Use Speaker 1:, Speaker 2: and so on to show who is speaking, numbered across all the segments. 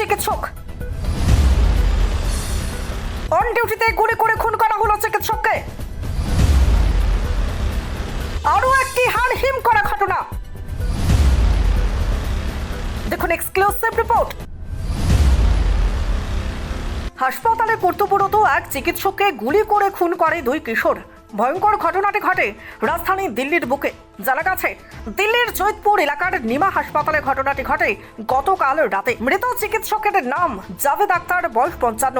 Speaker 1: চিকিৎসক। অন ডিউটিতে গুলি করে খুন করা হলো চিকিৎসককে। আরও একটি হারহিম করা ঘটনা। দেখুন এক্সক্লুসিভ রিপোর্ট হাসপাতালে কর্তব্যরত এক চিকিৎসককে গুলি করে খুন করে দুই কিশোর। ভয়ঙ্কর ঘটনাটি ঘটে রাজধানী দিল্লির বুকে। জানা গেছে, দিল্লির জৈতপুর এলাকার নিমা হাসপাতালে ঘটনাটি ঘটে গতকাল রাতে। মৃত চিকিৎসকের নাম জাভেদ আক্তার, বয়স পঞ্চান্ন।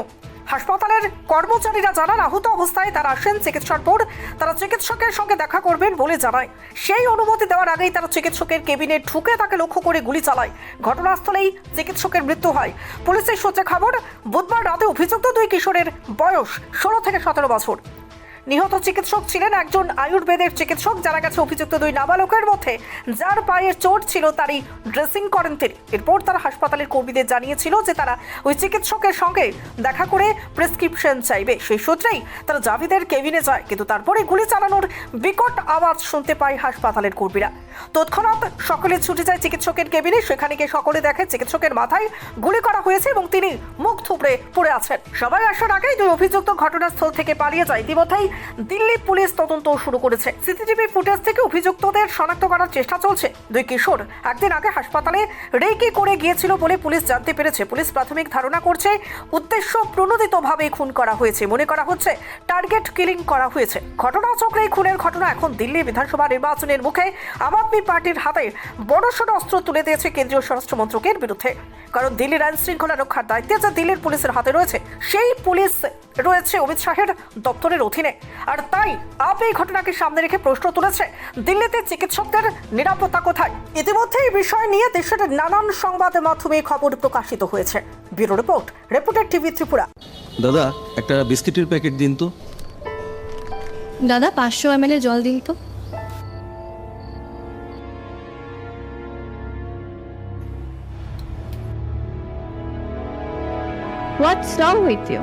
Speaker 1: হাসপাতালের কর্মচারীরা জানান, আহত অবস্থায় তারা আসেন চিকিৎসার পর তারা চিকিৎসকের সঙ্গে দেখা করবেন বলে জানায়। সেই অনুমতি দেওয়ার আগেই তারা চিকিৎসকের কেবিনে ঢুকে তাকে লক্ষ্য করে গুলি চালায়। ঘটনাস্থলেই চিকিৎসকের মৃত্যু হয়। পুলিশের সূত্রে খবর, বুধবার রাতে অভিযুক্ত দুই কিশোরের বয়স ষোলো থেকে সতেরো বছর। নিহত চিকিৎসক ছিলেন একজন আয়ুর্বেদের চিকিৎসক যারা গেছে অভিযুক্ত দুই নাবালকের মধ্যে। যার পায়ের চোট ছিল তারই ড্রেসিং করেন তিনি। এরপর তারা হাসপাতালের কর্মীদের জানিয়েছিল যে তারা ওই চিকিৎসকের সঙ্গে দেখা করে প্রেসক্রিপশন চাইবে। সেই সূত্রেই তারা জাভিদের কেবিনে যায়, কিন্তু তারপরে গুলি চালানোর বিকট আওয়াজ শুনতে পায় হাসপাতালের কর্মীরা। তৎক্ষণাৎ সকলে ছুটে যায় চিকিৎসকের কেবিনে, সেখানে গিয়ে সকলে দেখে চিকিৎসকের মাথায় গুলি করা হয়েছে এবং তিনি মুখ থুবড়ে পড়ে আছেন। সবাই আসার আগেই দুই অভিযুক্ত ঘটনাস্থল থেকে পালিয়ে যায়। ইতিমধ্যেই দিল্লি পুলিশ তদন্ত শুরু করেছে। সিসিটিভি ফুটেজ থেকে অভিযুক্তদের শনাক্ত করার চেষ্টা চলছে। দুই কিশোর একদিন আগে হাসপাতালে রেকি করে গিয়েছিল বলে পুলিশ জানতে পেরেছে। পুলিশ প্রাথমিক ধারণা করছে, উদ্দেশ্য প্রণোদিতভাবে খুন করা হয়েছে। মনে করা হচ্ছে, টার্গেট কিলিং করা হয়েছে। ঘটনাচক্রে খুনের ঘটনা এখন দিল্লি বিধানসভা নির্বাচনের মুখে। আম আদমি পার্টির হাতে বড়সড় অস্ত্র তুলে দিয়েছে কেন্দ্রীয় স্বরাষ্ট্র মন্ত্রকের বিরুদ্ধে। কারণ দিল্লির আইন শৃঙ্খলা রক্ষার দায়িত্বে যা দিল্লির পুলিশের হাতে রয়েছে, সেই পুলিশ রয়েছে অমিত শাহের দপ্তরের অধীনে। আর তাই আপ এই ঘটনাকে সামনে রেখে প্রশ্ন তুলেছে দিল্লিতে চিকিৎসকদের নিরাপত্তা কোথায়? ইতিমধ্যে এই বিষয় নিয়ে দেশের নানান সংবাদ মাধ্যমে খবর প্রকাশিত হয়েছে। Bureau report reporter TV Tripura.
Speaker 2: দাদা একটা বিস্কিটের প্যাকেট দিন তো।
Speaker 3: দাদা পাঁচশো এম জল দিন তো। হোয়াটস রং উইথ ইউ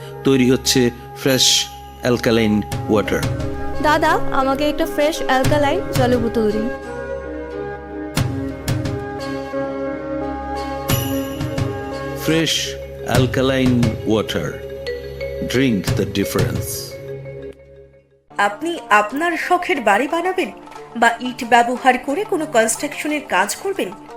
Speaker 2: তৈরি হচ্ছে ফ্রেশ অ্যালকালাইন ওয়াটার
Speaker 3: দাদা আমাকে একটা ফ্রেশ অ্যালকালাইন জলের বোতল দিন।
Speaker 2: Fresh alkaline water drink the difference
Speaker 4: আপনি আপনার শখের বাড়ি বানাবেন বা ইট ব্যবহার করে কোনো কনস্ট্রাকশনের কাজ করবেন?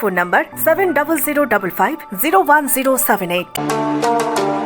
Speaker 1: phone number 700555017078